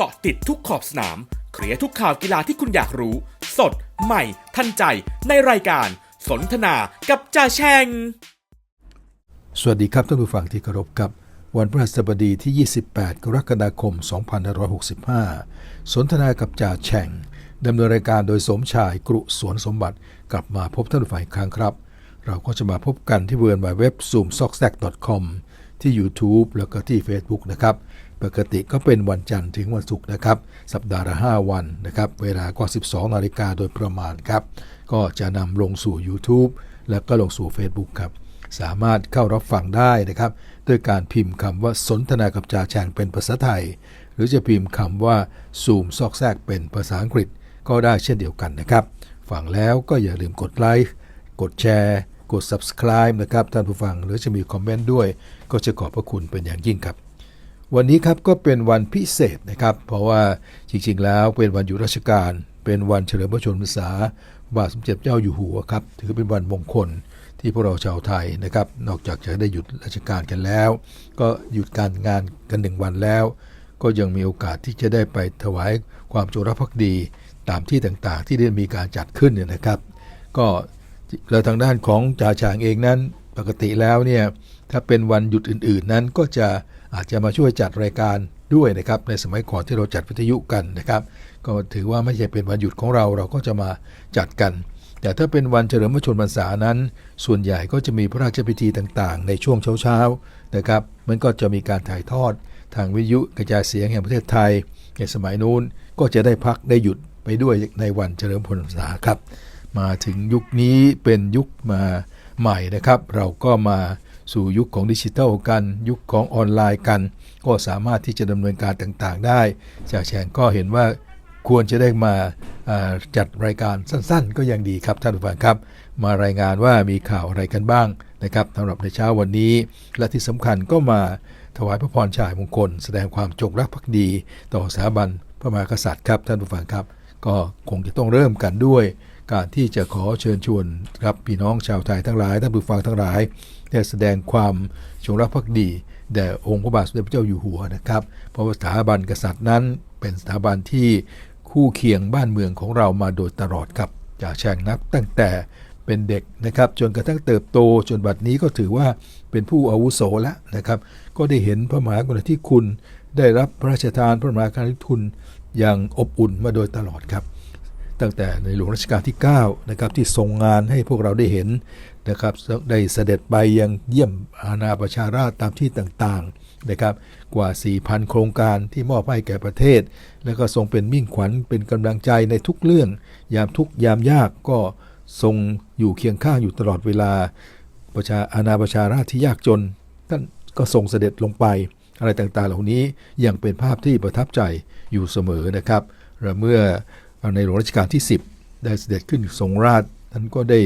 เกาะติดทุกขอบสนาม เคลียร์ทุกข่าวกีฬาที่คุณอยากรู้ สด ใหม่ ทันใจ ในรายการ สนทนากับจ่าแชง สวัสดีครับท่านผู้ฟังที่เคารพครับ วันพฤหัสบดีที่ 28 กรกฎาคม 2565 สนทนากับจ่าแฉ่งดำเนินรายการโดยสมชายกรุสวนสมบัติกลับมาพบท่านผู้ฟังอีกครั้งครับ เราก็จะมาพบกันที่เวิร์นเว็บ zoom s o c k s a c com ที่ YouTube แล้วก็ที่ Facebook นะครับ ปกติก็เป็นวันจันทร์ถึงวันศุกร์นะครับ สัปดาห์ละ 5 วันนะครับ เวลาก็ 12 นาฬิกาโดยประมาณครับ ก็จะนำลงสู่ YouTube แล้วก็ลงสู่ Facebook ครับ สามารถเข้ารับฟังได้นะครับ ด้วยการพิมพ์คำว่าสนทนากับจ่าแฉงเป็นภาษาไทย หรือจะพิมพ์คำว่าซูมซอกแซกเป็นภาษาอังกฤษ ก็ได้เช่นเดียวกันนะครับ ฟังแล้วก็อย่าลืมกดไลค์ กดแชร์กด subscribe นะครับท่านผู้ฟัง หรือจะมีคอมเมนต์ด้วย ก็จะขอบพระคุณเป็นอย่างยิ่งครับ วันนี้ครับก็เป็นวันพิเศษนะครับ เพราะว่าจริงๆ แล้วเป็นวันหยุดราชการ เป็นวันเฉลิมพระชนมพรรษาบาทสมเด็จเจ้าอยู่หัวครับ ถือเป็นวันมงคลที่พวกเราชาวไทยนะครับ นอกจากจะได้หยุดราชการกันแล้ว ก็หยุดการงานกันหนึ่งวันแล้ว ก็ยังมีโอกาสที่จะได้ไปถวายความจงรักภักดีตามที่ต่างๆ ที่ได้มีการจัดขึ้นเนี่ยนะครับ ก็แล้วทางด้านของจ่าฉางเองนั้นปกติแล้วเนี่ยถ้าเป็นวันหยุดอื่นๆนั้นก็จะ อาจจะมาช่วยจัดรายการด้วยนะครับในสมัยก่อนที่เราจัดวิทยุกันนะครับ ก็ถือว่าไม่ใช่เป็นวันหยุดของเราเราก็จะมาจัดกัน แต่ถ้าเป็นวันเฉลิมพระชนมพรรษานั้น ส่วนใหญ่ก็จะมีพระราชพิธีต่างๆ ในช่วงเช้าๆนะครับ มันก็จะมีการถ่ายทอด ทางวิทยุกระจายเสียงแห่งประเทศไทย ในสมัยนู้นก็จะได้พักได้หยุดไปด้วยในวันเฉลิมพระชนมพรรษาครับ มาถึงยุคนี้เป็นยุคมาใหม่นะครับ เราก็มา สู่ยุคของดิจิทัลกัน ยุคของออนไลน์กัน ก็สามารถที่จะดำเนินการต่างๆ ได้ จากแชงก็เห็นว่าควรจะได้มาจัดรายการสั้นๆ ก็ยังดีครับท่านผู้ฟังครับ มารายงานว่ามีข่าวอะไรกันบ้างนะครับสำหรับในเช้าวันนี้ และที่สำคัญก็มาถวายพระพรฉายมงคล แสดงความจงรักภักดี ต่อสถาบันพระมหากษัตริย์ครับท่านผู้ฟังครับ ก็คงจะต้องเริ่มกันด้วย การที่จะขอเชิญชวนครับพี่น้องชาวไทยทั้งหลายท่านผู้ฟังทั้งหลาย ได้แสดงความจงรักภักดีแด่องค์พระบาทสมเด็จพระเจ้าอยู่หัวนะครับ เพราะว่าสถาบันกษัตริย์นั้น เป็นสถาบันที่คู่เคียงบ้านเมืองของเรามาโดยตลอดครับจากแชงนับตั้งแต่เป็นเด็กนะครับจนกระทั่งเติบโตจนบัดนี้ก็ถือว่าเป็นผู้อาวุโสแล้วนะครับ ก็ได้เห็นพระมหากรุณาธิคุณ ได้รับพระราชทานพระมหากรุณาธิคุณอย่างอบอุ่นมาโดยตลอดครับ ตั้งแต่ในหลวงรัชกาลที่9นะครับที่ทรงงานให้พวกเราได้เห็น นะครับได้เสด็จไปยังเยี่ยมอาณาประชาราชตามที่ต่างๆนะครับกว่า 4,000 โครงการที่มอบให้แก่ประเทศ แล้วก็ทรงเป็นมิ่งขวัญเป็นกำลังใจในทุกเรื่อง ยามทุกยามยากก็ทรงอยู่เคียงข้างอยู่ตลอดเวลาประชาอาณาประชาราชที่ยากจน ท่านก็ทรงเสด็จลงไป อะไรต่างๆ เหล่านี้ยังเป็นภาพที่ประทับใจอยู่เสมอนะครับและเมื่อในหลวงรัชกาลที่ 10 ได้เสด็จขึ้นทรงราช ท่านก็ได้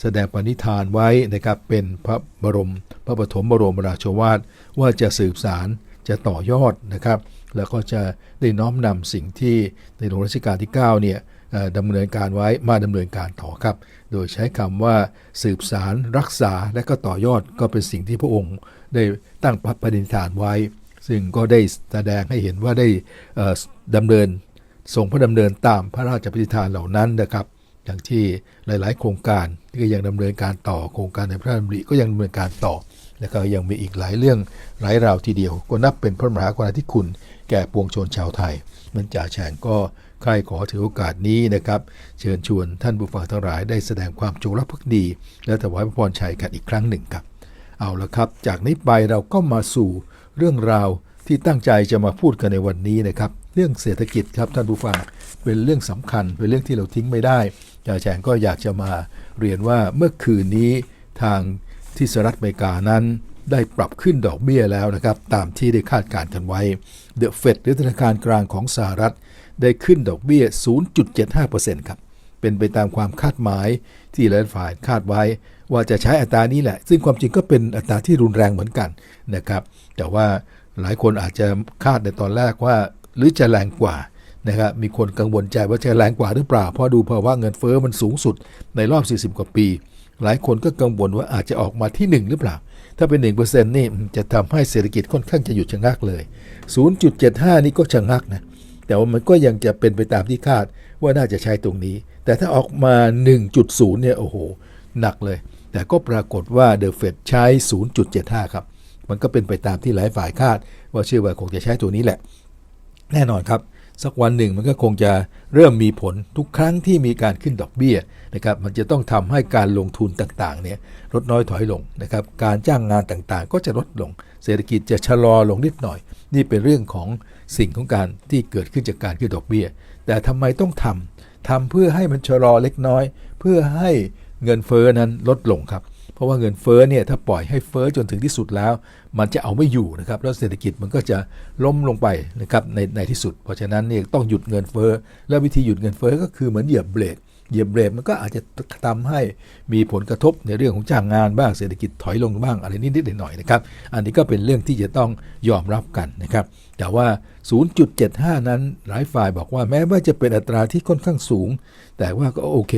แสดงปณิธานไว้นะครับเป็นพระบรม พระปฐมบรมราชวาทว่าจะสืบสารจะต่อยอดนะครับ แล้วก็จะได้น้อมนำสิ่งที่ในหลวงรัชกาลที่9เนี่ยดำเนินการไว้มาดำเนินการต่อครับ โดยใช้คำว่าสืบสารรักษาและก็ต่อยอดก็เป็นสิ่งที่พระองค์ได้ตั้งพระปณิธานไว้ ซึ่งก็ได้แสดงให้เห็นว่าได้ดำเนินทรงพระดำเนินตามพระราชปณิธานเหล่านั้นนะครับ อย่างที่หลาย ๆ โครงการที่ก็ยังดำเนินการต่อโครงการในพระราชดำริก็ยังดำเนินการต่อแล้วก็ยังมีอีกหลายเรื่องหลายราวทีเดียว ก็นับเป็นพระมหากรุณาธิคุณ แก่ปวงชนชาวไทยมันจ่าแฉงก็ใครขอถือโอกาสนี้นะครับ เชิญชวนท่านผู้ฟังทั้งหลายได้แสดงความจงรักภักดี และถวายพระพรชัยกันอีกครั้งหนึ่งครับ เอาละครับ จากนี้ไปเราก็มาสู่เรื่องราวที่ตั้งใจจะมาพูดกันในวันนี้นะครับ เรื่องเศรษฐกิจครับท่านผู้ฟังเป็นเรื่องสำคัญเป็นเรื่องที่เราทิ้งไม่ได้ จาแฉงก็อยากจะมาเรียนว่าเมื่อคืนนี้ทางที่สหรัฐอเมริกานั้นได้ปรับขึ้นดอกเบี้ยแล้วนะครับ ตามที่ได้คาดการณ์กันไว้เดอะเฟดหรือธนาคารกลางของสหรัฐ ได้ขึ้นดอกเบี้ย 0.75%ครับ เป็นไปตามความคาดหมายที่หลายฝ่ายคาดไว้ ว่าจะใช้อัตรานี้แหละ ซึ่งความจริงก็เป็นอัตราที่รุนแรงเหมือนกันนะครับ แต่ว่าหลายคนอาจจะคาดในตอนแรกว่า หรือจะแรงกว่า นะครับมีคนกังวลใจว่าจะแรงกว่าหรือเปล่า เพราะดูภาวะเงินเฟอ้อมันสูงสุดในรอบ 40 กว่าปี หลายคนก็กังวลว่าอาจจะออกมาที่ 1 หรือเปล่า ถ้าเป็น 1%นี่จะทำให้เศรษฐกิจค่อนข้างจะหยุดชะงักเลย 0.75 นี่ก็ชะงักนะ แต่ว่ามันก็ยังจะเป็นไปตามที่คาดว่าน่าจะใช้ตรงนี้ แต่ถ้าออกมา 1.0 เนี่ยโอ้โห หนักเลย แต่ก็ปรากฏว่าเดอะเฟดใช้ 0.75 ครับ มันก็เป็นไปตามที่หลายฝ่ายคาด ว่าเชื่อว่าคงจะใช้ตัวนี้แหละ แน่นอนครับ สักวันหนึ่งมันก็คงจะเริ่มมีผลทุกครั้งที่มีการขึ้นดอกเบี้ยนะครับมันจะต้องทำให้การลงทุนต่างๆเนี่ยลดน้อยถอยลงนะครับการจ้างงานต่างๆ ก็จะลดลง เศรษฐกิจจะชะลอลงนิดหน่อย นี่เป็นเรื่องของสิ่งของการที่เกิดขึ้นจากการขึ้นดอกเบี้ย แต่ทำไมต้องทำทำเพื่อให้มันชะลอเล็กน้อย เพื่อให้เงินเฟ้อนั้นลดลงครับ ราะว่าเงินเฟ้อเนี่ยถ้าปล่อยให้เฟ้อจนถึงที่สุดแล้ว มันจะเอาไม่อยู่นะครับแล้วเศรษฐกิจมันก็จะล้มลงไปนะครับในในที่สุด เพราะฉะนั้นเนี่ยต้องหยุดเงินเฟ้อแล้ววิธีหยุดเงินเฟ้อก็คือเหมือนเหยียบเบรกเหยียบเบรกมันก็อาจจะทำให้มีผลกระทบในเรื่องของจ้างงานบ้างเศรษฐกิจถอยลงบ้างอะไรนิดๆหน่อยๆนะครับ อันนี้ก็เป็นเรื่องที่จะต้องยอมรับกันนะครับ แต่ว่า 0.75 นั้นหลายฝ่ายบอกว่าแม้ว่าจะเป็นอัตราที่ค่อนข้างสูง แต่ว่าก็โอเค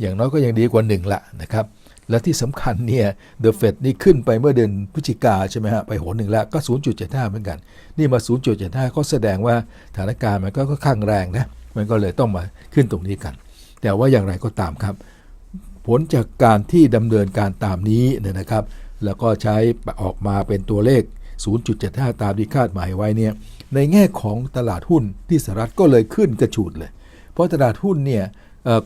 อย่างน้อยก็ยังดีกว่า 1 ละนะครับ และที่สำคัญเนี่ยเดอะเฟดนี่ขึ้นไปเมื่อเดือนพฤศจิกาใช่ไหมฮะ ไปโหนหนึ่งแล้วก็ 0.75 เหมือนกัน นี่มา 0.75 ก็แสดงว่าสถานการณ์มันก็ค่อนข้างแรงนะ มันก็เลยต้องมาขึ้นตรงนี้กัน แต่ว่าอย่างไรก็ตามครับ ผลจากการที่ดำเนินการตามนี้เนี่ยนะครับ แล้วก็ใช้ออกมาเป็นตัวเลข 0.75 ตามที่คาดหมายไว้เนี่ยในแง่ของตลาดหุ้นที่สหรัฐก็เลยขึ้นกระฉูดเลย เพราะตลาดหุ้นเนี่ย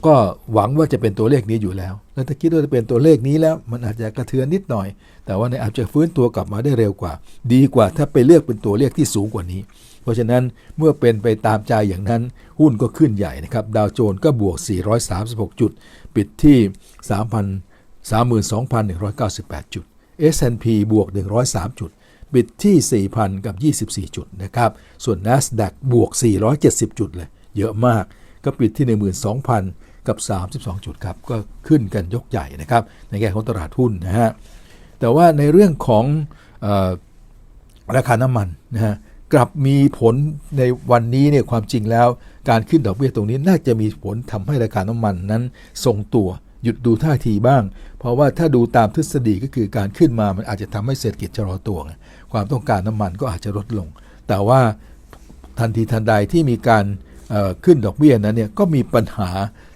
ก็หวังว่าจะเป็นตัวเลขนี้อยู่แล้ว แล้วถ้าคิดว่าจะเป็นตัวเลขนี้แล้ว มันอาจจะกระเทือนนิดหน่อย แต่ว่าในอาจจะฟื้นตัวกลับมาได้เร็วกว่า ดีกว่าถ้าไปเลือกเป็นตัวเลขที่สูงกว่านี้ เพราะฉะนั้นเมื่อเป็นไปตามใจอย่างนั้น หุ้นก็ขึ้นใหญ่นะครับ ดาวโจนส์ก็บวก 436 จุด ปิดที่3 0 0 3 2 1 9 8 จุด S&P บวก 103 จุด ปิดที่ 4,000 กับ 24 จุดนะครับ ส่วน NASDAQ บวก 470 จุดเลย เยอะมาก ก็ปิดที่ 12,000 กับ 32 จุดครับ ก็ขึ้นกันยกใหญ่นะครับ ในแง่ของตลาดหุ้นนะฮะ แต่ว่าในเรื่องของอราคาน้ำมันนะฮะกลับมีผลในวันนี้เนี่ยความจริงแล้ว การขึ้นดอกเบี้ยตรงนี้น่าจะมีผลทำให้ราคาน้ำมันนั้นทรงตัวหยุดดูท่าทีบ้าง เพราะว่าถ้าดูตามทฤษฎีก็คือการขึ้นมามันอาจจะทำให้เศรษฐกิจชะลอตัว ความต้องการน้ำมันก็อาจจะลดลง แต่ว่าทันทีทันใดที่มีการ ขึ้นดอกเบี้ยนั้นเนี่ยก็มีปัญหา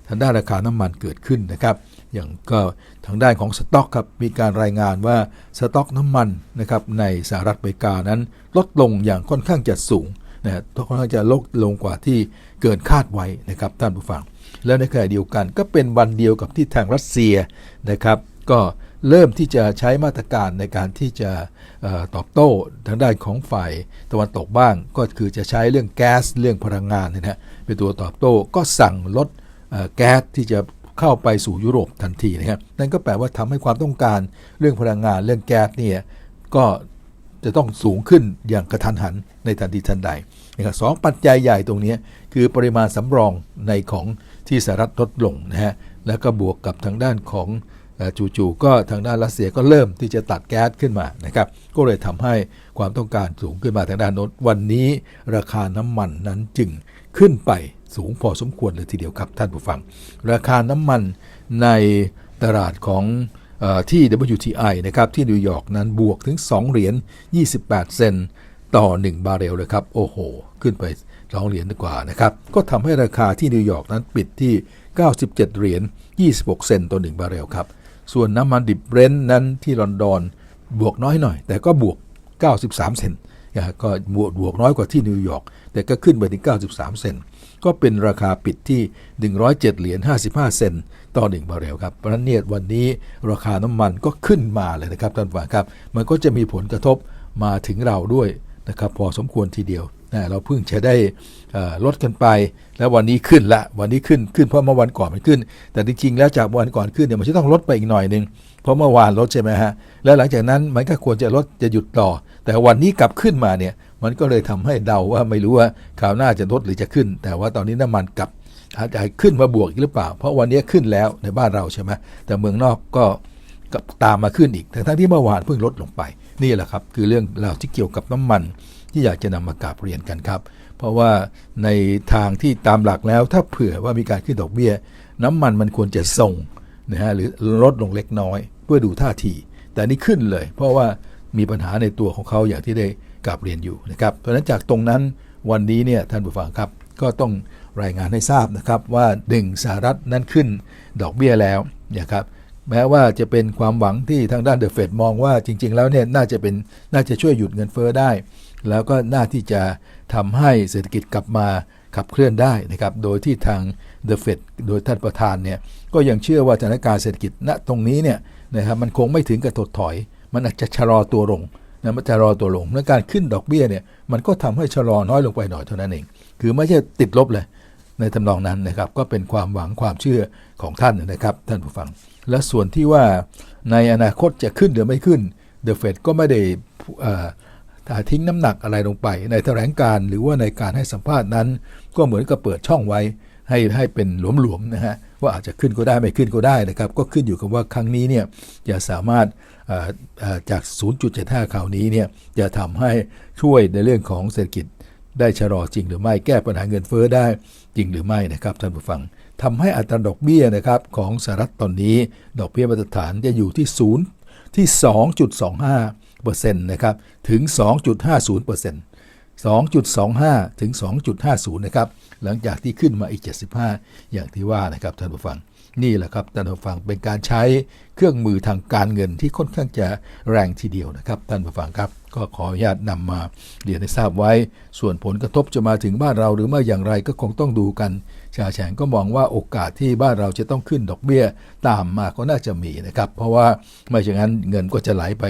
ทางด้านราคาน้ำมันเกิดขึ้นนะครับ อย่างก็ทางด้านของสต็อกครับมีการรายงานว่าสต็อกน้ำมันนะครับในสหรัฐอเมริกานั้นลดลงอย่างค่อนข้างจะสูงนะฮะค่อนข้างจะลดลงกว่าที่เกินคาดไว้นะครับท่านผู้ฟัง แล้วในขณะเดียวกันก็เป็นวันเดียวกับที่ทางรัสเซียนะครับ ก็ เริ่มที่จะใช้มาตรการในการที่จะออตอบโต้ทางด้านของฝ่ายตะวันตกบ้าง ก็คือจะใช้เรื่องแก๊สเรื่องพลังงานเนยนะฮะเป็นตัวตอบโต้ก็สั่งลดแก๊สที่จะเข้าไปสู่ยุโรปทันทีนะครับนั่นก็แปลว่าทำให้ความต้องการเรื่องพลังงานเรื่องแก๊สเนี่ยก็จะต้องสูงขึ้นอย่างกระทันหันในทันทีทันใดนะครับสองปัจจัยใหญ่ตรงนี้คือปริมาณสำรองในของที่สหรัฐลดลงนะฮะแล้วก็บวกกับทางด้านของ จู่ๆก็ทางด้านรัสเซียก็เริ่มที่จะตัดแก๊สขึ้นมานะครับก็เลยทำให้ความต้องการสูงขึ้นมาทางด้านโน้นวันนี้ราคาน้ำมันนั้นจึงขึ้นไปสูงพอสมควรเลยทีเดียวครับท่านผู้ฟัง ราคาน้ำมันในตลาดของอที่ WTI นะครับที่นิวยอร์กนั้นบวกถึง 2 เหรียญ28 เซนต์ต่อ 1 บาร์เรลเลยครับ โอ้โห ขึ้นไป 2 เหรียญกว่านะครับ ก็ทำให้ราคาที่นิวยอร์กนั้นปิดที่ 97 เหรียญ26 เซนต์ต่อ 1 บาร์เรลครับ ส่วนน้ำมันดิบเบรนท์นั้นที่ลอนดอนบวกน้อยหน่อย แต่ก็บวก 93 เซนต์ก็บวกบวกน้อยกว่าที่นิวยอร์กแต่ก็ขึ้นไปถึง 93 เซนต์ก็เป็นราคาปิดที่ 107 เหรียญ 55 เซนต์ต่อ1บาร์เรลครับเพราะฉะนั้นเนี่ยวันนี้ราคาน้ำมันก็ขึ้นมาเลยนะครับท่านผู้ฟังครับ มันก็จะมีผลกระทบมาถึงเราด้วยนะครับพอสมควรทีเดียว นะเราเพิ่งจะได้ลดกันไป แล้ววันนี้ขึ้นละ วันนี้ขึ้นขึ้นเพราะเมื่อวันก่อนมันขึ้น แต่จริงๆแล้วจากวันก่อนขึ้นเนี่ยมันจะต้องลดไปอีกหน่อยหนึ่งเพราะเมื่อวานลดใช่ไหมฮะ แล้วหลังจากนั้นมันก็ควรจะลดจะหยุดต่อ แต่วันนี้กลับขึ้นมาเนี่ยมันก็เลยทำให้เดาว่าไม่รู้ว่าข่าวหน้าจะลดหรือจะขึ้น แต่ว่าตอนนี้น้ำมันกลับอาจจะขึ้นมาบวกอีกหรือเปล่า เพราะวันนี้ขึ้นแล้วในบ้านเราใช่ไหมแต่เมืองนอกก็ตามมาขึ้นอีกทั้งที่เมื่อวานเพิ่งลดลงไป นี่แหละครับ คือเรื่องราวที่เกี่ยวกับน้ำมัน ที่อยากจะนำมากราบเรียนกันครับ เพราะว่าในทางที่ตามหลักแล้วถ้าเผื่อว่ามีการขึ้นดอกเบี้ย น้ำมันมันควรจะส่งนะฮะหรือลดลงเล็กน้อย เพื่อดูท่าที แต่นี่ขึ้นเลย เพราะว่ามีปัญหาในตัวของเขาอย่างที่ได้กราบเรียนอยู่นะครับเพราะฉะนั้นจากตรงนั้นวันนี้เนี่ยท่านผู้ฟังครับ ก็ต้องรายงานให้ทราบนะครับว่าหนึ่งสหรัฐนั้นขึ้นดอกเบี้ยแล้วนะครับ แม้ว่าจะเป็นความหวังที่ทางด้านเดอะเฟดมองว่าจริง ๆ แล้วเนี่ยน่าจะเป็นน่าจะช่วยหยุดเงินเฟ้อได้ แล้วก็น่าที่จะทำให้เศรษฐกิจกลับมาขับเคลื่อนได้นะครับ โดยที่ทางเดอะเฟดโดยท่านประธานเนี่ยก็ยังเชื่อว่าสถานการณ์เศรษฐกิจณตรงนี้เนี่ยนะครับมันคงไม่ถึงกับถดถอย มันอาจจะชะลอตัวลงนะมันจะรอตัวลงและการขึ้นดอกเบี้ยเนี่ยมันก็ทำให้ชะลอน้อยลงไปหน่อยเท่านั้นเอง คือไม่ใช่ติดลบเลยในทำนองนั้นนะครับ ก็เป็นความหวังความเชื่อของท่านนะครับ ท่านผู้ฟัง และส่วนที่ว่าในอนาคตจะขึ้นหรือไม่ขึ้นเดอะเฟดก็ไม่ได้ทิ้งน้ำหนักอะไรลงไป ในแถลงการ์หรือว่าในการให้สัมภาษณ์นั้น ก็เหมือนกับเปิดช่องไว้ ให้ให้เป็นหลวมๆนะฮะว่าอาจจะขึ้นก็ได้ไม่ขึ้นก็ได้นะครับ ก็ขึ้นอยู่กับว่าครั้งนี้เนี่ยจะสามารถจาก 0.75 คราวนี้เนี่ยจะทำให้ช่วยในเรื่องของเศรษฐกิจ ได้ชะลอจริงหรือไม่แก้ปัญหาเงินเฟ้อได้จริงหรือไม่นะครับท่านผู้ฟังทำให้อัตราดอกเบี้ยนะครับของสหรัฐตอนนี้ ดอกเบี้ยมาตรฐานจะอยู่ที่ศูนย์ที่ 2.25%นะครับถึง 2.50% 2.25 ถึง 2.50 นะครับ หลังจากที่ขึ้นมาอีก 75 อย่างที่ว่านะครับท่านผู้ฟัง นี่แหละครับท่านผู้ฟังเป็นการใช้เครื่องมือทางการเงินที่ค่อนข้างจะแรงทีเดียวนะครับท่านผู้ฟังครับ ก็ขออนุญาตนำมาเรียนให้ทราบไว้ ส่วนผลกระทบจะมาถึงบ้านเราหรือไม่อย่างไรก็คงต้องดูกัน ชาแฉงก็มองว่าโอกาสที่บ้านเราจะต้องขึ้นดอกเบี้ยตามมาก็น่าจะมีนะครับ เพราะว่าไม่อย่างนั้นเงินก็จะไหลไป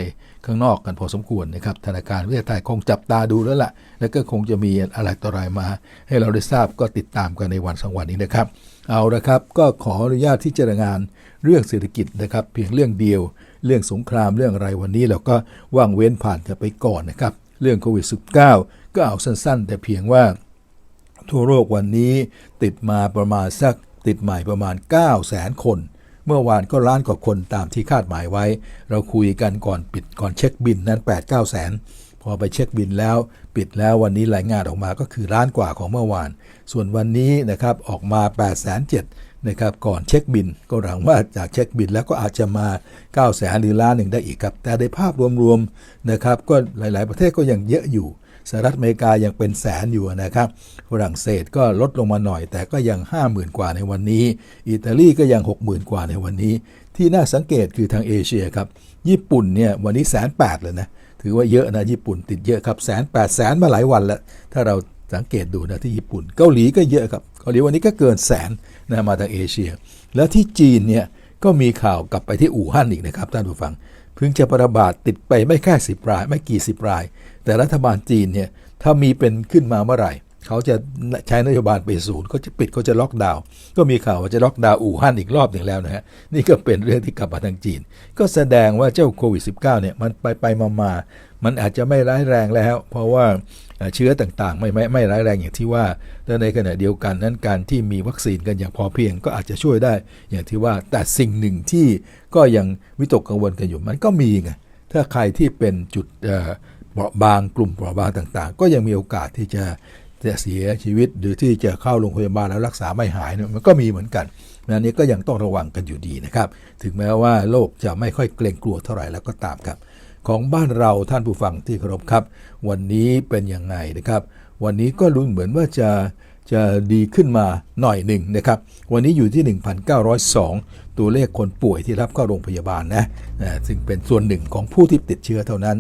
ข้างนอกกันพอสมควรนะครับธนาคารประเทศไทยคงจับตาดูแล้วล่ะ แล้วก็คงจะมีอะไรต่ออะไรมา ให้เราได้ทราบก็ติดตามกันในวันสองวันนี้นะครับ เอาละครับก็ขออนุญาตที่จะรายงานเรื่องเศรษฐกิจนะครับ เพียงเรื่องเดียว เรื่องสงครามเรื่องอะไรวันนี้เราก็ว่างเว้นผ่านกันไปก่อนนะครับ เรื่องโควิด -19 ก็เอาสั้นๆ แต่เพียงว่าทั่วโลกวันนี้ติดมาประมาณสักติดใหม่ประมาณ 9 0 0 0 0 0 คน เมื่อวานก็ล้านกว่าคนตามที่คาดหมายไว้ เราคุยกันก่อนปิดก่อนเช็คบินนั้น8 9แสนพอไปเช็คบินแล้วปิดแล้ววันนี้รายงานออกมาก็คือล้านกว่าของเมื่อวาน ส่วนวันนี้นะครับออกมา8 7 0 0 0นะครับก่อนเช็คบิน ก็หวังว่าจากเช็คบินแล้วก็อาจจะมา 9 0 0แสนหรือล้านหนึ่งได้อีกครับ แต่ในภาพรวมๆนะครับก็หลาย ๆ ประเทศก็ยังเยอะอยู่ สหรัฐอเมริกายังเป็นแสนอยู่นะครับฝรั่งเศสก็ลดลงมาหน่อย แต่ก็ยัง 50,000 กว่าในวันนี้ อิตาลีก็ยัง 60,000 กว่าในวันนี้ ที่น่าสังเกตคือทางเอเชียครับ ญี่ปุ่นเนี่ยวันนี้แสนแปดเลยนะถือว่าเยอะนะญี่ปุ่นติดเยอะครับแสนแปดแสนมาหลายวันแล้ว ถ้าเราสังเกตดูนะที่ญี่ปุ่น เกาหลีก็เยอะครับเกาหลีวันนี้ก็เกินแสนนะมาทางเอเชีย แล้วที่จีนเนี่ยก็มีข่าวกลับไปที่อู่ฮั่นอีกนะครับท่านผู้ฟัง พิ่งจะประบาดติดไปไม่แค่สิบราย ไม่กี่สิบราย แต่รัฐบาลจีนเนี่ยถ้ามีเป็นขึ้นมาเมื่อไหร่ เขาจะใช้นโยบายไปศูนย์เขาจะปิดเขาจะล็อกดาวน์ก็มีข่าวว่าจะล็อกดาวน์อู่ฮั่นอีกรอบหนึ่งแล้วนะฮะนี่ก็เป็นเรื่องที่กลับมาทางจีน ก็แสดงว่าเจ้าโควิด -19 เนี่ยมันไปไปมามา มันอาจจะไม่ร้ายแรงแล้ว เพราะว่าเชื้อต่างๆ ไม่ไม่ไม่ร้ายแรงอย่างที่ว่าและในขณะเดียวกันนั้นการที่มีวัคซีนกันอย่างพอเพียง ก็อาจจะช่วยได้อย่างที่ว่า แต่สิ่งหนึ่งที่ก็ยังวิตกกังวลกันอยู่มันก็มีไงถ้าใครที่เป็นจุดเปราะบางกลุ่มเปราะบางต่างๆ ก็ยังมีโอกาสที่จะจะเสียชีวิตหรือที่จะเข้าโรงพยาบาลแล้วรักษาไม่หายเนี่ยมันก็มีเหมือนกันอันนี้ก็ยังต้องระวังกันอยู่ดีนะครับ ถึงแม้ว่าโลกจะไม่ค่อยเกรงกลัวเท่าไหร่แล้วก็ตามครับ ของบ้านเราท่านผู้ฟังที่เคารพครับ วันนี้เป็นยังไงนะครับ วันนี้ก็รู้เหมือนว่าจะจะดีขึ้นมาหน่อยหนึ่งนะครับ วันนี้อยู่ที่ 1,902 ตัวเลขคนป่วยที่รับเข้าโรงพยาบาลนะนะซึ่งเป็นส่วนหนึ่งของผู้ที่ติดเชื้อเท่านั้น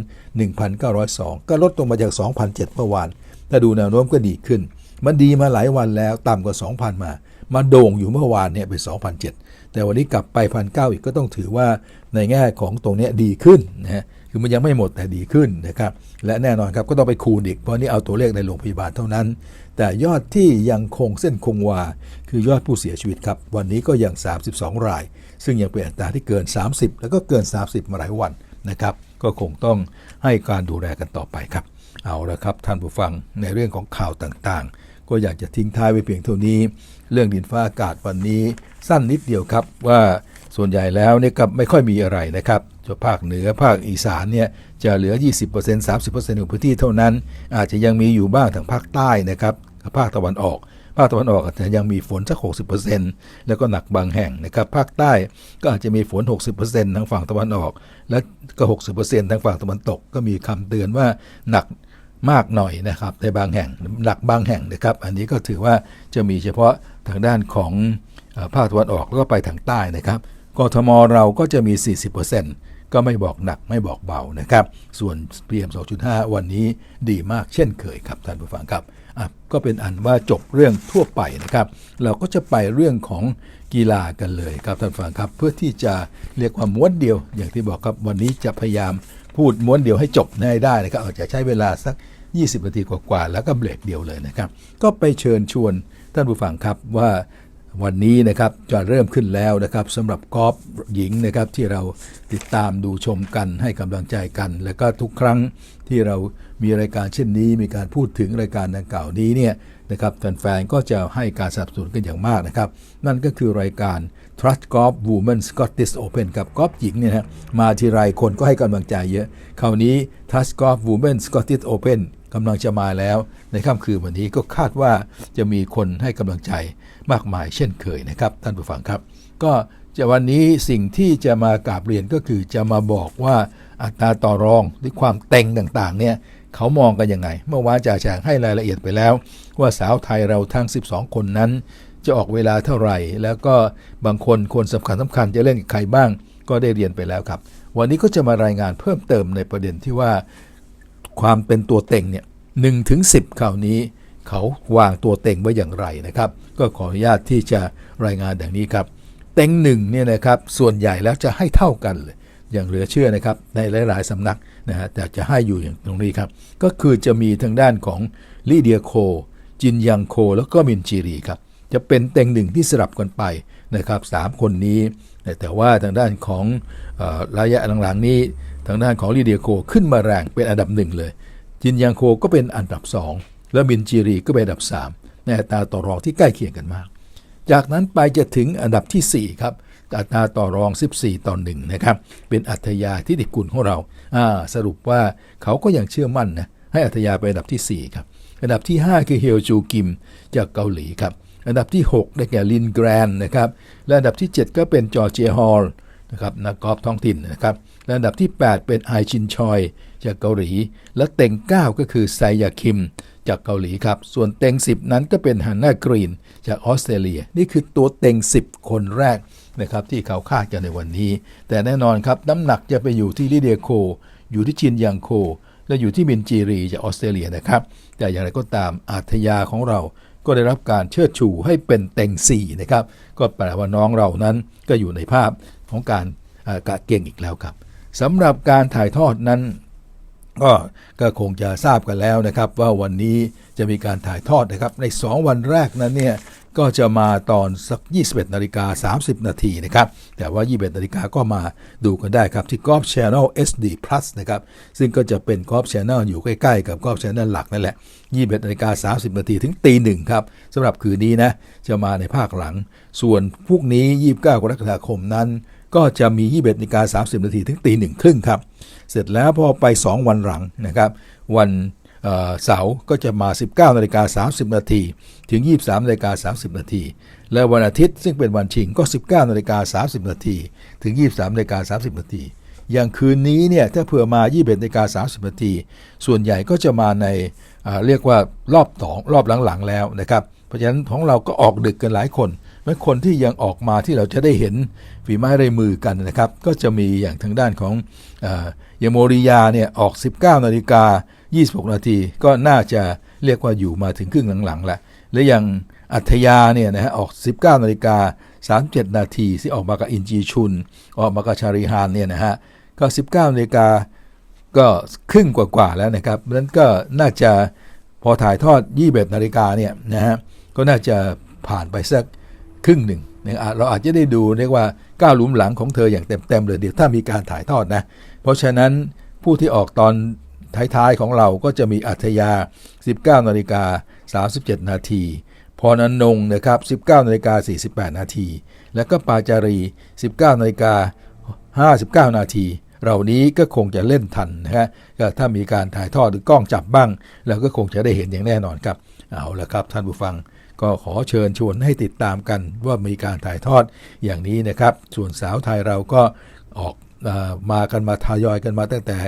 1,902 ก็ลดลงมาจาก 2,007เมื่อวานถ้าดูแนวโน้มก็ดีขึ้น มันดีมาหลายวันแล้วต่ำกว่า 2,000 มามาโด่งอยู่เมื่อวานเนี่ยเป็น2,007แต่วันนี้กลับไปพันเอีกก็ต้องถือว่าในแง่ของตรงนี้ดีขึ้นนะฮะ คือมันยังไม่หมดแต่ดีขึ้นนะครับและแน่นอนครับก็ต้องไปคูณอีกเพราะนี่เอาตัวเลขในโรงพยาบาลเท่านั้น แต่ยอดที่ยังคงเส้นคงวา คือยอดผู้เสียชีวิตครับ วันนี้ก็ยัง 32 ราย ซึ่งยังเป็นอัตราที่เกิน 30 แล้วก็เกิน 30 มาหลายวันนะครับ ก็คงต้องให้การดูแลกันต่อไปครับ เอาละครับท่านผู้ฟังในเรื่องของข่าวต่างๆ ก็อยากจะทิ้งท้ายไว้เพียงเท่านี้ เรื่องดินฟ้าอากาศวันนี้สั้นนิดเดียวครับว่า ส่วนใหญ่แล้วเนี่ยก็ไม่ค่อยมีอะไรนะครับจะภาคเหนือภาคอีสานเนี่ยจะเหลือ 20% 30%ของพื้นที่เท่านั้น อาจจะยังมีอยู่บ้างทางภาคใต้นะครับกับภาคตะวันออก ภาคตะวันออกอาจจะยังมีฝนสัก 60%แล้วก็หนักบางแห่งนะครับ ภาคใต้ก็อาจจะมีฝน 60%ทางฝั่งตะวันออก และก็ 60%ทางฝั่งตะวันตก ก็มีคำเตือนว่าหนักมากหน่อยนะครับในบางแห่งหนักบางแห่งนะครับ อันนี้ก็ถือว่าจะมีเฉพาะทางด้านของภาคตะวันออกแล้วก็ไปทางใต้นะครับ กทมเราก็จะมี 40%ก็ไม่บอกหนักไม่บอกเบานะครับ ส่วน PM 2.5 วันนี้ดีมากเช่นเคยครับท่านผู้ฟังครับก็เป็นอันว่าจบเรื่องทั่วไปนะครับ เราก็จะไปเรื่องของกีฬากันเลยครับท่านผู้ฟังครับ เพื่อที่จะเรียกว่าม้วนเดียว อย่างที่บอกครับวันนี้จะพยายามพูดม้วนเดียวให้จบให้ได้นะครับอาจจะใช้เวลาสัก 20 นาทีกว่าๆแล้วก็เบรกเดียวเลยนะครับ ก็ไปเชิญชวนท่านผู้ฟังครับว่า วันนี้นะครับจะเริ่มขึ้นแล้วนะครับสำหรับกอล์ฟหญิงนะครับที่เราติดตามดูชมกันให้กำลังใจกัน แล้วก็ทุกครั้งที่เรามีรายการเช่นนี้ มีการพูดถึงรายการดังกล่าวนี้เนี่ยนะครับแฟนๆก็จะให้การสนับสนุนกันอย่างมากนะครับ นั่นก็คือรายการ Trust Golf Women Scottish Open กับกอล์ฟหญิงเนี่ยนะมาทีไรคนก็ให้กำลังใจเยอะ คราวนี้ Trust Golf Women Scottish Open กำลังจะมาแล้ว ในค่ำคืนวันนี้ก็คาดว่าจะมีคนให้กำลังใจ มากมายเช่นเคยนะครับ ท่านผู้ฟังครับ ก็จะวันนี้สิ่งที่จะมากราบเรียนก็คือจะมาบอกว่าอัตราต่อรองหรือความเต็งต่างๆเนี่ยเขามองกันยังไง เมื่อวานจ่าแฉงให้รายละเอียดไปแล้ว ว่าสาวไทยเราทั้ง 12 คนนั้น จะออกเวลาเท่าไหร่ แล้วก็บางคนคนสำคัญสำคัญจะเล่นกับใครบ้าง ก็ได้เรียนไปแล้วครับ วันนี้ก็จะมารายงานเพิ่มเติมในประเด็นที่ว่า ความเป็นตัวเต็งเนี่ยหถึงสิคราวนี้ เขาวางตัวเต็งไว้อย่างไรนะครับ ก็ขออนุญาตที่จะรายงานดังนี้ครับ เต็งหนึ่งเนี่ยนะครับส่วนใหญ่แล้วจะให้เท่ากันเลยอย่างเหลือเชื่อนะครับในหลาย ๆสำนักนะฮะแต่จะให้อยู่อย่างตรงนี้ครับ ก็คือจะมีทางด้านของลีเดียโค จินยังโค แล้วก็มินจีรีครับจะเป็นเต็งหนึ่งที่สลับกันไปนะครับสามคนนี้แต่ว่าทางด้านของอระยะหลังๆนี้ทางด้านของลีเดียโคขึ้นมาแรงเป็นอันดับหนึ่งเลย จินยังโคก็เป็นอันดับ 2 แล้วมินจีรีก็เป็นอันดับ 3 ในอัตราต่อรองที่ใกล้เคียงกันมาก จากนั้นไปจะถึงอันดับทีสี่4 ครับอัตราต่อรอง 14 ต่อ1นะครับ เป็นอัธยาที่ติกุลของเรา สรุปว่าเขาก็ยังเชื่อมั่นนะ ให้อัธยาเป็นอันดับทีสี่ 4 ครับ อันดับที่ 5 คือเฮลจูกิมจากเกาหลีครับ อันดับที่ 6 ได้แก่ลินแกรนนะครับ และอันดับที่ 7 ก็เป็นจอร์เจียฮอลนะครับนักกอล์ฟท้องถิ่นนะครับ และอันดับที่ 8 เป็นไอชินชอยจากเกาหลี และเต็ง 9 ก็คือไซยาคิม จากเกาหลีครับ ส่วนเต็ง 10 นั้นก็เป็นฮันนากรีนจากออสเตรเลีย นี่คือตัวเต็ง 10 คนแรกนะครับที่เขาคาดกันในวันนี้ แต่แน่นอนครับน้ำหนักจะไปอยู่ที่ลิเดียโค อยู่ที่ชินยังโค และอยู่ที่มินจีรีจากออสเตรเลียนะครับ แต่อย่างไรก็ตามอาทยาของเราก็ได้รับการเชิดชูให้เป็นเต็ง4นะครับก็แปลว่าน้องเรานั้นก็อยู่ในภาพของการกะเก่งอีกแล้วครับสำหรับการถ่ายทอดนั้น ก็ก็คงจะทราบกันแล้วนะครับ ว่าวันนี้จะมีการถ่ายทอดนะครับ ใน 2 วันแรกนั้นเนี่ยก็จะมาตอนสัก 21นาฬิกา30 นาทีนะครับ แต่ว่า 21นาฬิกาก็มาดูกันได้ครับ ที่ Golf Channel SD Plus นะครับ ซึ่งก็จะเป็น Golf Channel อยู่ใกล้ ๆ กับ Golf Channel หลักนั่นแหละ 21นาฬิกา30 นาทีถึงตีหนึ่งครับสำหรับคืนนี้นะ จะมาในภาคหลัง ส่วนพวกนี้ 29 กรกฎาคมนั้น ก็จะมี 21นาฬิกา30 นาทีถึงตีหนึ่งครึ่งครับ เสร็จแล้วพอไป 2 วันหลังนะครับวันเสาร์ก็จะมา 19นาฬิกา30นาทีถึง 23นาฬิกา30นาทีและวันอาทิตย์ซึ่งเป็นวันชิงก็ 19นาฬิกา30นาทีถึง 23นาฬิกา30นาทีอย่างคืนนี้เนี่ยถ้าเผื่อมา 21นาฬิกา30นาทีส่วนใหญ่ก็จะมาในอ่าเรียกว่ารอบสองรอบหลังๆแล้วนะครับ เพราะฉะนั้นของเราก็ออกดึกกันหลายคน แม้คนที่ยังออกมาที่เราจะได้เห็นฝีไม้ลายมือกันนะครับ ก็จะมีอย่างทางด้านของเอ่อยาโมริยาเนี่ยออก 19นาฬิกา26 นาทีก็น่าจะเรียกว่าอยู่มาถึงครึ่งหลังๆแล้วและอย่างอัธยาเนี่ยนะฮะออก 19นาฬิกา37 นาทีที่ออกมากับอินจีชุน ออกมากับชาริฮานเนี่ยนะฮะก็ 19นาฬิกาก็ครึ่งกว่าๆแล้วนะครับนั้นก็น่าจะพอถ่ายทอด 21นาฬิกาเนี่ยนะฮะก็น่าจะผ่านไปสัก ครึ่งหนึ่งนะอะเราอาจจะได้ดูเรียกว่าก้าวหลุมหลังของเธออย่างเต็มๆเลยเดี๋ยวถ้ามีการถ่ายทอดนะ เพราะฉะนั้นผู้ที่ออกตอนท้ายๆของเราก็จะมีอัธยา 19นาฬิกา37 นาทีพรนันนงนะครับ 19นาฬิกา48 นาที แล้วก็ปาจารี 19นาฬิกา59 นาที เหล่านี้ก็คงจะเล่นทันนะฮะก็ถ้ามีการถ่ายทอดหรือกล้องจับบ้างเราก็คงจะได้เห็นอย่างแน่นอนครับ เอาละครับท่านผู้ฟัง ก็ขอเชิญชวนให้ติดตามกันว่ามีการถ่ายทอดอย่างนี้นะครับ ส่วนสาวไทยเราก็ออกอมากันมาทยอยกันมาตั้งแต่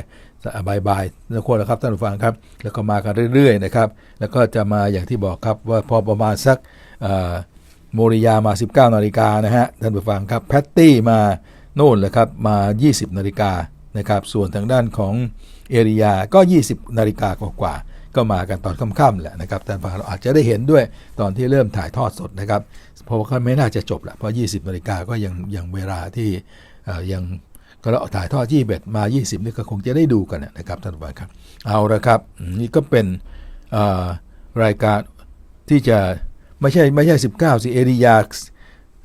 บายบายทุกคนนะครับท่านผู้ฟังครับ แล้วก็มากันเรื่อยๆนะครับ แล้วก็จะมาอย่างที่บอกครับว่าพอประมาณสักโมริยามา 19นาฬิกานะฮะท่านผู้ฟังครับแพตตี้มาโน่นเลยครับมา 20นาฬิกานะครับ ส่วนทางด้านของเอริยาก็ 20นาฬิกากว่าๆ ก็มากันตอนค่ำๆแหละนะครับท่านฟังเราอาจจะได้เห็นด้วยตอนที่เริ่มถ่ายทอดสดนะครับ เพราะว่าก็ไม่น่าจะจบแหละเพราะ 20นาฬิกาก็ยังยังเวลาที่ยังก็เราถ่ายทอดที่เบ็ดมา 20นี่ก็คงจะได้ดูกันนะครับท่านผู้ชมครับ เอาละครับ นี่ก็เป็นรายการที่จะไม่ใช่ไม่ใช่ 19 สิเอริยา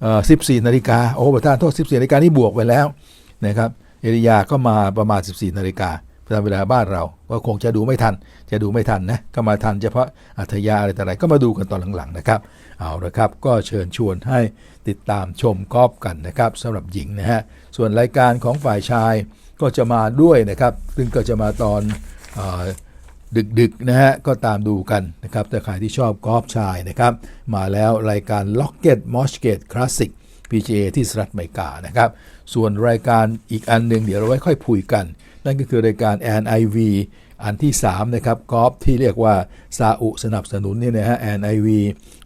เอ่อ14นาฬิกาโอ้ประธานโทษ 14นาฬิกานี่บวกไปแล้วนะครับเอริยาก็มาประมาณ 14นาฬิกา ตามเวลาบ้านเรา ก็คงจะดูไม่ทัน จะดูไม่ทันนะ ก็มาทันเฉพาะอัธยาอะไรต่อะไรก็มาดูกันตอนหลังๆนะครับ เอาละครับ ก็เชิญชวนให้ติดตามชมกอล์ฟกันนะครับสำหรับหญิงนะฮะ ส่วนรายการของฝ่ายชายก็จะมาด้วยนะครับ ซึ่งก็จะมาตอนอดึกๆนะฮะ ก็ตามดูกันนะครับแต่ใครที่ชอบกอล์ฟชายนะครับ มาแล้วรายการ Locket m o s h g a t e Classic PGA ที่สหรัฐอเมริกานะครับ ส่วนรายการอีกอันหนึ่งเดี๋ยวเราไว้ค่อยคุยกัน นั่นก็คือรายการ NIV อันที่ 3 นะครับกอล์ฟที่เรียกว่าซาอุสนับสนุนเนี่ยนะฮะ NIV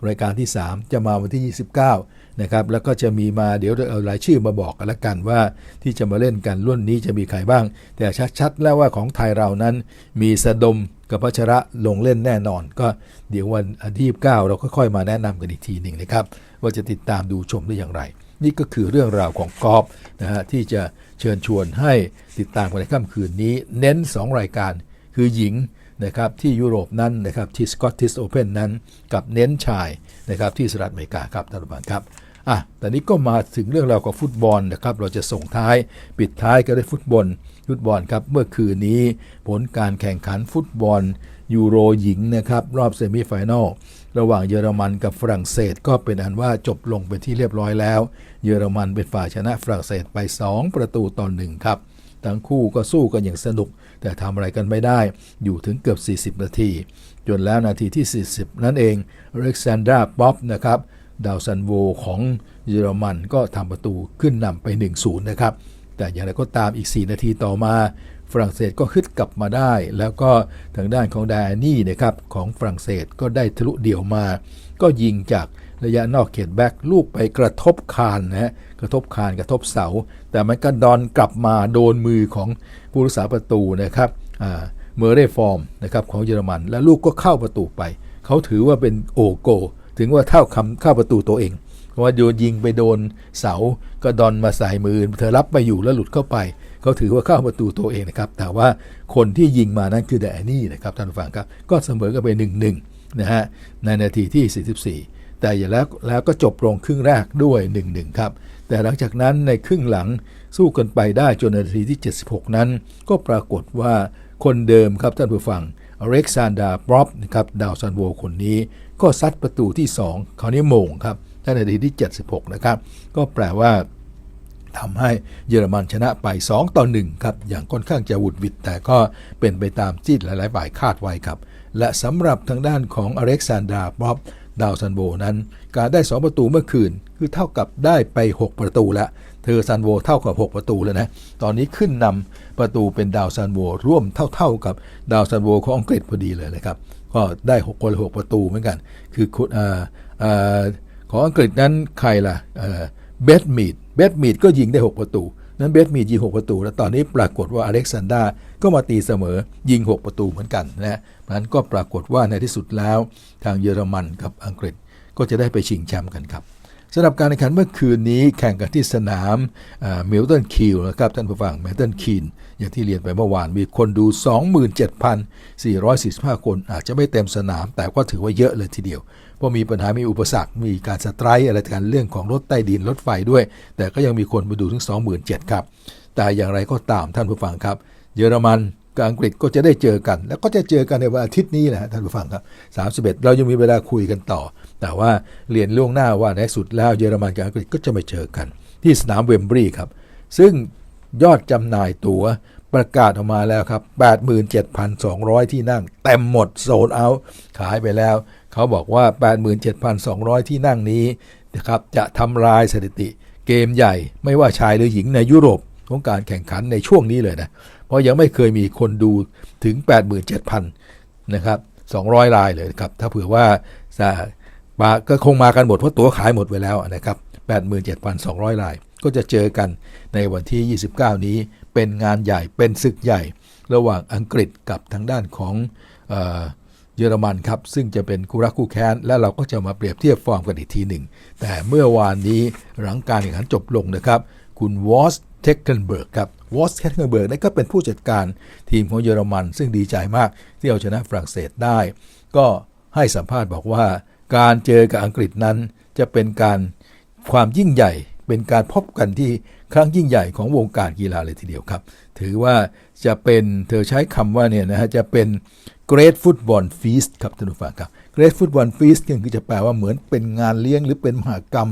รายการที่ 3 จะมาวันที่ 29 นะครับ แล้วก็จะมีมาเดี๋ยวเอารายชื่อมาบอกกันละกันว่าที่จะมาเล่นกันรุ่นนี้จะมีใครบ้าง แต่ชัดๆแล้วว่าของไทยเรานั้นมีสะดม กับพัชระลงเล่นแน่นอน ก็เดี๋ยววันที่29เราค่อยๆมาแนะนำกันอีกทีหนึ่งนะครับ ว่าจะติดตามดูชมได้อย่างไร นี่ก็คือเรื่องราวของกอล์ฟนะฮะที่จะเชิญชวนให้ติดตามกันในค่ำคืนนี้ เน้น 2 รายการคือหญิงนะครับที่ยุโรปนั้นนะครับที่ Scottish Open นั้นกับเน้นชายนะครับที่สหรัฐอเมริกาครับท่านผู้ชมครับอะแต่นี้ก็มาถึงเรื่องราวของฟุตบอลนะครับเราจะส่งท้ายปิดท้ายกันด้วยฟุตบอล ฟุตบอลครับเมื่อคืนนี้ผลการแข่งขันฟุตบอลยูโรหญิงนะครับรอบเซมิไฟแนลระหว่างเยอรมันกับฝรั่งเศสก็เป็นอันว่าจบลงเป็นที่เรียบร้อยแล้ว เยอรมันเป็นฝ่ายชนะฝรั่งเศสไป 2 ประตูต่อหนึ่งครับทั้งคู่ก็สู้กันอย่างสนุก แต่ทำอะไรกันไม่ได้อยู่ถึงเกือบ 40 นาที จนแล้วนาทีที่ 40 นั่นเองอเล็กซานดราป๊อปนะครับดาวซันโวของเยอรมันก็ทำประตูขึ้นนำไป 1-0 นะครับ แต่อย่างไรก็ตามอีก 4 นาทีต่อมา ฝรั่งเศสก็ขึ้นกลับมาได้ แล้วก็ทางด้านของไดอานี่นะครับของฝรั่งเศสก็ได้ทะลุเดี่ยวมา ก็ยิงจากระยะนอกเขตแบ็กลูกไปกระทบคานนะฮะกระทบคานกระทบเสา แต่มันก็ดอนกลับมาโดนมือของผู้รักษาประตูนะครับเมอร์เรฟอร์มนะครับของเยอรมัน แล้วลูกก็เข้าประตูไป เขาถือว่าเป็นโอโก ถึงว่าเท่าคำเข้าประตูตัวเอง เพราะว่าโยนยิงไปโดนเสาก็ดอนมาใส่มือ เธอรับไปอยู่แล้วหลุดเข้าไป เขาถือว่าเข้าประตูตัวเองนะครับ แต่ว่าคนที่ยิงมานั้นคือแดนนี่นะครับท่านผู้ฟังครับ ก็เสมอกันไป1นหนึ่งนะฮะในนาทีที่ 44 แต่อย่าแล้วแล้วก็จบลงครึ่งแรกด้วย 1-1 ครับ แต่หลังจากนั้นในครึ่งหลังสู้กันไปได้จนนาทีที่ 76 นั้น ก็ปรากฏว่าคนเดิมครับท่านผู้ฟังเล็กซานดาบรอปนะครับดาวซันโวคนนี้ ก็ซัดประตูที่ 2 คราวนี้โมงครับ ในนาทีที่ 76 นะครับ ก็แปลว่าทำให้เยอรมันชนะไป 2 ต่อ 1 ครับ อย่างค่อนข้างจะหวุดวิดแต่ก็เป็นไปตามที่หลาย ๆ ฝ่ายคาดไว้ครับ และสำหรับทางด้านของอเล็กซานดราบ๊อบดาวซันโวนั้น การได้ 2 ประตูเมื่อคืน คือเท่ากับได้ไป 6 ประตูแล้วเธอซันโวเท่ากับ 6 ประตูแล้วนะ ตอนนี้ขึ้นนำประตูเป็นดาวซันโวร่วมเท่า ๆ กับดาวซันโวของอังกฤษพอดีเลยนะครับ ก็ได้ 6 คนละ6ประตูเหมือนกัน คือคุณอ่าอ่า ของอังกฤษนั้นใครล่ะเบสมีดเบสมีดก็ยิงได้ 6 ประตู นั้นเบสมีดยิง 6 ประตู แล้วตอนนี้ปรากฏว่าอเล็กซานดราก็มาตีเสมอยิง 6 ประตูเหมือนกันนะนั้นก็ปรากฏว่าในที่สุดแล้วทางเยอรมันกับอังกฤษก็จะได้ไปชิงแชมป์กันครับสำหรับการแข่งขันเมื่อคืนนี้แข่งกันที่สนามมิลตันคิลนะครับท่านผู้ฟังมิลตันคีนอย่างที่เรียนไปเมื่อวานมีคนดู 27,445 คนอาจจะไม่เต็มสนาม แต่ก็ถือว่าเยอะเลยทีเดียว พราะมีปัญหามีอุปสรรค มีการสไตร์อะไรกันเรื่องของรถใต้ดินรถไฟด้วย แต่ก็ยังมีคนมาดูถึง 27,000ครับ แต่อย่างไรก็ตามท่านผู้ฟังครับ เยอรมันกับอังกฤษก็จะได้เจอกัน แล้วก็จะเจอกันในวันอาทิตย์นี้แหละท่านผู้ฟังครับ 31 เรายังมีเวลาคุยกันต่อ แต่ว่าเรียนล่วงหน้าว่าในสุดแล้วเยอรมันกับอังกฤษก็จะมาเจอกัน ที่สนามเวมบรีครับ ซึ่งยอดจำหน่ายตั๋วประกาศออกมาแล้วครับ 87,200 ที่นั่งเต็มหมดโซลเอาขายไปแล้ว เขาบอกว่า 87,200 ที่นั่งนี้นะครับจะทำลายสถิติเกมใหญ่ไม่ว่าชายหรือหญิงในยุโรปของการแข่งขันในช่วงนี้เลยนะ เพราะยังไม่เคยมีคนดูถึง 87,000 นะครับ 200 รายเลยครับ ถ้าเผื่อว่าจะมาก็คงมากันหมด เพราะตั๋วขายหมดไปแล้วนะครับ 87,200 ราย ก็จะเจอกันในวันที่ 29 นี้เป็นงานใหญ่เป็นศึกใหญ่ ระหว่างอังกฤษกับทางด้านของอ เยอรมันครับ ซึ่งจะเป็นคู่รักคู่แค้น และเราก็จะมาเปรียบเทียบฟอร์มกันอีกทีหนึ่ง แต่เมื่อวานนี้หลังการแข่งขันจบลงนะครับ คุณวอสเทคเกนเบิร์กครับวอสเทคเกนเบิร์กนั่นก็เป็นผู้จัดการทีมของเยอรมัน ซึ่งดีใจมากที่เอาชนะฝรั่งเศสได้ ก็ให้สัมภาษณ์บอกว่า การเจอกับอังกฤษนั้น จะเป็นการความยิ่งใหญ่เป็นการพบกันที่ครั้งยิ่งใหญ่ของวงการกีฬาเลยทีเดียวครับ ถือว่าจะเป็นเธอใช้คำว่าเนี่ยนะฮะจะเป็น Great Football Feast ครับท่านผู้ฟังครับ Great Football Feast ก็คือจะแปลว่าเหมือนเป็นงานเลี้ยงหรือเป็นมหากรรม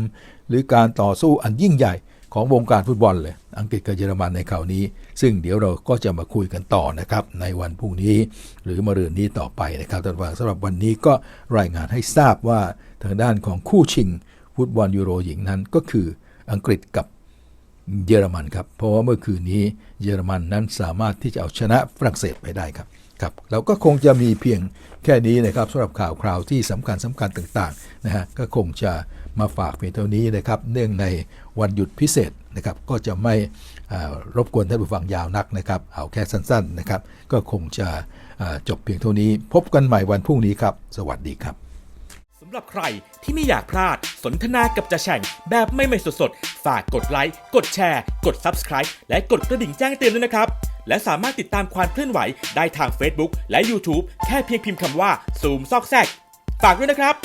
หรือการต่อสู้อันยิ่งใหญ่ของวงการฟุตบอลเลย อังกฤษกับเยอรมันในคราวนี้ ซึ่งเดี๋ยวเราก็จะมาคุยกันต่อนะครับ ในวันพรุ่งนี้ หรือมะรืนนี้ต่อไปนะครับท่านผู้ฟังสำหรับวันนี้ก็รายงานให้ทราบว่าทางด้านของคู่ชิงฟุตบอลยูโรหญิงนั้นก็คืออังกฤษกับเยอรมันครับ เพราะว่าเมื่อคืนนี้เยอรมันนั้นสามารถที่จะเอาชนะฝรั่งเศสไปได้ครับ ครับแล้วก็คงจะมีเพียงแค่นี้นะครับสำหรับข่าวคราวที่สำคัญสำคัญต่างๆนะฮะก็คงจะมาฝากเพียงเท่านี้นะครับเนื่องในวันหยุดพิเศษนะครับก็จะไม่รบกวนท่านผู้ฟังยาวนักนะครับเอาแค่สั้นๆนะครับก็คงจะจบเพียงเท่านี้ พบกันใหม่วันพรุ่งนี้ครับ สวัสดีครับสำหรับใครที่ไม่อยากพลาดสนทนากับจ่าแฉ่งแบบไม่ไม่สดๆฝากกดไลค์กดแชร์ กด Subscribe และกดกระดิ่งแจ้งเตือนด้วยนะครับ และสามารถติดตามความเคลื่อนไหวได้ทาง Facebook และ YouTube แค่เพียงพิมพ์คำว่าซูมซอกแซกฝากด้วยนะครับ